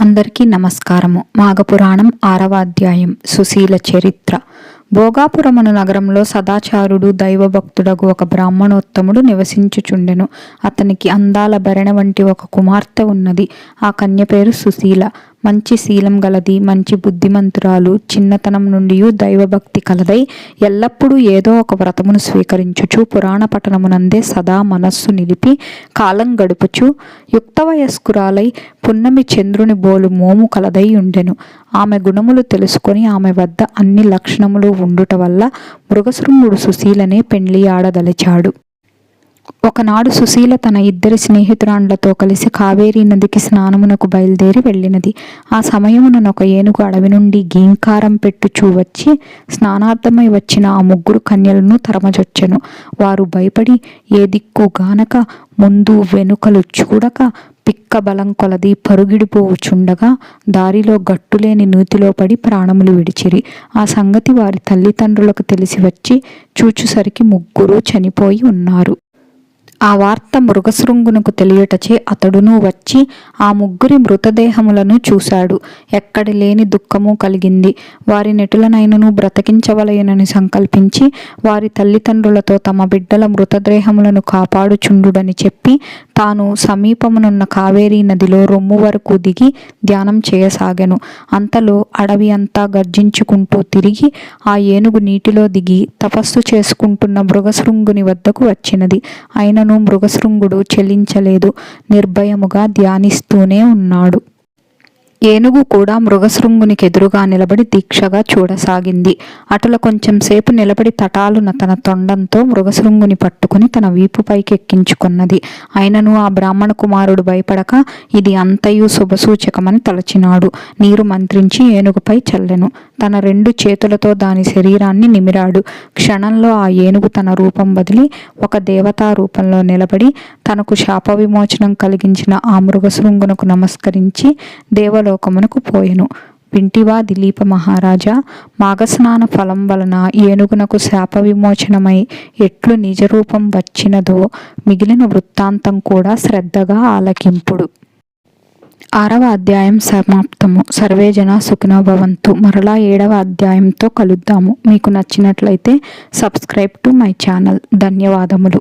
అందరికీ నమస్కారము. మాఘపురాణం ఆరవ అధ్యాయం సుశీల చరిత్ర. భోగాపురమును నగరంలో సదాచారుడు దైవభక్తుడగు ఒక బ్రాహ్మణోత్తముడు నివసించుచుండెను. అతనికి అందాల భరణ వంటి ఒక కుమార్తె ఉన్నది. ఆ కన్య పేరు సుశీల. మంచి శీలం గలది మంచి బుద్ధిమంతురాలు చిన్నతనం నుండి దైవభక్తి కలదై ఎల్లప్పుడూ ఏదో ఒక వ్రతమును స్వీకరించుచు పురాణ పట్టణమునందే సదా మనస్సు నిలిపి కాలం గడుపుచు యుక్త వయస్కురాలై పున్నమి చంద్రుని బోలు మోము కలదై ఉండెను. ఆమె గుణములు తెలుసుకొని ఆమె వద్ద అన్ని లక్షణములు ఉండుట వల్ల మృగశృంగుడు సుశీలనే పెండ్లి ఆడదలిచాడు. ఒకనాడు సుశీల తన ఇద్దరి స్నేహితురాండ్లతో కలిసి కావేరీ నదికి స్నానమునకు బయలుదేరి వెళ్ళినది. ఆ సమయమున ఒక ఏనుగు అడవి నుండి గీంకారం పెట్టుచూ వచ్చి స్నానార్థమై వచ్చిన ఆ ముగ్గురు కన్యలను తరమజొచ్చెను. వారు భయపడి ఏ దిక్కు గానక ముందు వెనుకలు చూడక పిక్క బలం కొలది పరుగిడిపోవుచుండగా దారిలో గట్టులేని నూతిలో పడి ప్రాణములు విడిచిరి ఆ సంగతి వారి తల్లిదండ్రులకు తెలిసి వచ్చి చూచుసరికి ముగ్గురు చనిపోయి ఉన్నారు. ఆ వార్త మృగశృంగునకు తెలియటచే అతడును వచ్చి ఆ ముగ్గురి మృతదేహములను చూశాడు. ఎక్కడి లేని దుఃఖము కలిగింది. వారి నెటులనైనను బ్రతకించవలయనని సంకల్పించి వారి తల్లిదండ్రులతో తమ బిడ్డల మృతదేహములను కాపాడుచుండుడని చెప్పి తాను సమీపమునున్న కావేరీ నదిలో రొమ్ము వరకు దిగి ధ్యానం చేయసాగాను. అంతలో అడవి అంతా గర్జించుకుంటూ తిరిగి ఆ ఏనుగు నీటిలో దిగి తపస్సు చేసుకుంటున్న మృగశృంగుని వద్దకు వచ్చినది. అయినను మృగశృంగుడు చెలించలేదు నిర్భయముగా ధ్యానిస్తూనే ఉన్నాడు. ఏనుగు కూడా మృగశృంగునికి ఎదురుగా నిలబడి దీక్షగా చూడసాగింది. అటుల కొంచెం సేపు నిలబడి తటాలున తన తొండంతో మృగశృంగుని పట్టుకుని తన వీపుపైకి ఎక్కించుకున్నది ఆయనను ఆ బ్రాహ్మణ కుమారుడు భయపడక ఇది అంతయు శుభసూచకమని తలచినాడు. నీరు మంత్రించి ఏనుగుపై చల్లెను. తన రెండు చేతులతో దాని శరీరాన్ని నిమిరాడు. క్షణంలో ఆ ఏనుగు తన రూపం బదిలి ఒక దేవతా రూపంలో నిలబడి తనకు శాప విమోచనం కలిగించిన ఆ మృగశృంగునకు నమస్కరించి దేవలు లోకమునకు పోయెను. వింటివా దిలీప మహారాజా మాఘస్నాన ఫలం వలన ఏనుగునకు శాప విమోచనమై ఎట్లు నిజరూపం వచ్చినదో మిగిలిన వృత్తాంతం కూడా శ్రద్ధగా ఆలకింపుడు. ఆరవ అధ్యాయం సమాప్తము. సర్వేజన సుఖినో భవంతు. మరలా ఏడవ అధ్యాయంతో కలుద్దాము. మీకు నచ్చినట్లయితే సబ్స్క్రైబ్ టు మై ఛానల్. ధన్యవాదములు.